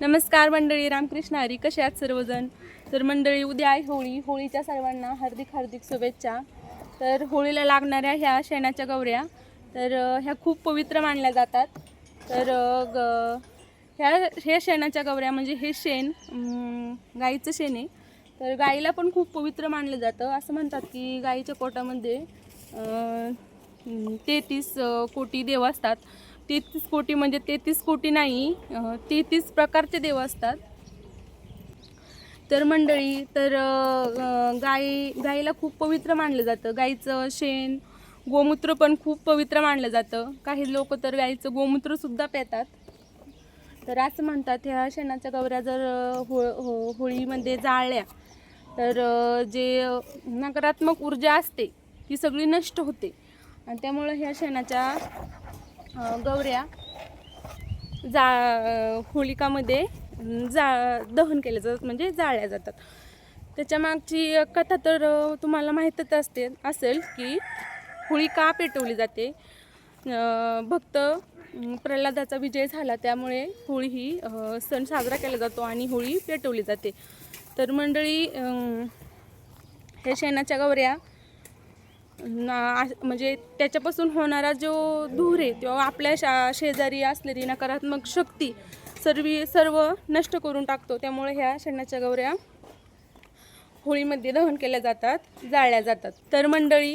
नमस्कार मंडळी रामकृष्ण हरी कसे आहात सर्वजण? तर मंडळी उद्या आहे होळी. होळीच्या सर्वांना हार्दिक हार्दिक शुभेच्छा. तर होळीला लागणाऱ्या ह्या शेणाच्या गौऱ्या तर ह्या खूप पवित्र मानल्या जातात. तर ग ह्या ह्या शेणाच्या गौऱ्या म्हणजे हे शेण गाईचं शेण आहे. तर गाईला पण खूप पवित्र मानलं जातं. असं म्हणतात की गाईच्या कोटामध्ये तेहतीस कोटी देव असतात. तेहतीस कोटी म्हणजे तेहतीस कोटी नाही तेहतीस प्रकारचे देव असतात. तर मंडळी तर गाय गाई गाईला खूप पवित्र मानलं जातं. गाईचं शेण गोमूत्र पण खूप पवित्र मानलं जातं. काही लोक तर गाईचं गोमूत्रसुद्धा पेतात. तर असं म्हणतात ह्या शेणाच्या गवऱ्या जर अ, हो हो होळीमध्ये जाळल्या तर जे नकारात्मक ऊर्जा असते ती सगळी नष्ट होते. आणि त्यामुळं ह्या शेणाच्या गौऱ्या जा होलिकामध्ये जा दहन केल्या जातात म्हणजे जाळल्या जातात. त्याच्या मागची कथा तर तुम्हाला माहीतच असते असेल की होळी का पेटवली जाते. भक्त प्रल्हादाचा विजय झाला त्यामुळे होळी ही सण साजरा केला जातो आणि होळी पेटवली जाते. तर मंडळी हे शेणाच्या गौऱ्या ना म्हणजे त्याच्यापासून होणारा जो धूर आहे तो आपल्या शा शेजारी असलेली नकारात्मक शक्ती सर्व सर्व नष्ट करून टाकतो. त्यामुळे ह्या शेणाच्या गौऱ्या होळीमध्ये दहन केल्या जातात जाळल्या जातात. तर मंडळी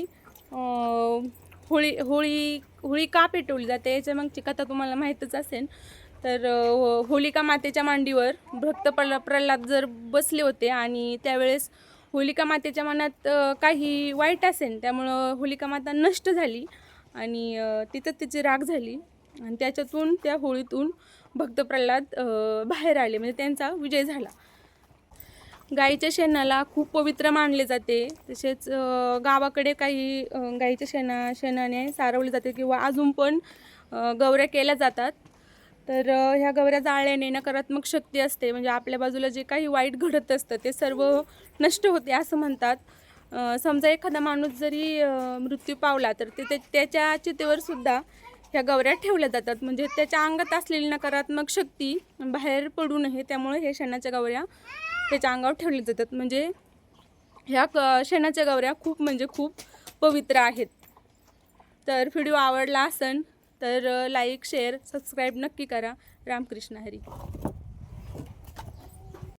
होळी होळी होळी का पेटवली जाते याच्या मागची कथा तुम्हाला माहीतच असेल. तर हो- होलिका मातेच्या मांडीवर भक्त प्रल्हाद जर बसले होते आणि त्यावेळेस होलिका मातेच्या मनात काही वाईट असेल त्यामुळं होलिका माता नष्ट झाली आणि तिथं तिची राग झाली. आणि त्याच्यातून त्या होळीतून भक्त प्रल्हाद बाहेर आले. म्हणजे त्यांचा विजय झाला. गाईच्या शेणाला खूप पवित्र मानले जाते. तसेच गावाकडे काही गाईच्या शेणा शेणाने सारवले जाते किंवा अजून पण गौऱ्या केल्या जातात. तर ह्या गवऱ्या जाळल्याने नकारात्मक शक्ती असते. म्हणजे आपल्या बाजूला जे काही वाईट घडत असतं ते सर्व नष्ट होते असं म्हणतात. समजा एखादा माणूस जरी मृत्यू पावला तर ते त्याच्या चितेवर सुद्धा ह्या गवऱ्या ठेवल्या जातात. म्हणजे त्याच्या अंगात असलेली नकारात्मक शक्ती बाहेर पडू नये त्यामुळे हे शेणाच्या गवऱ्या त्याच्या अंगावर ठेवल्या जातात. म्हणजे ह्या क शेणाच्या गवऱ्या खूप म्हणजे खूप पवित्र आहेत. तर व्हिडिओ आवडला असन तर लाईक शेअर सबस्क्राईब नक्की करा. रामकृष्ण हरी.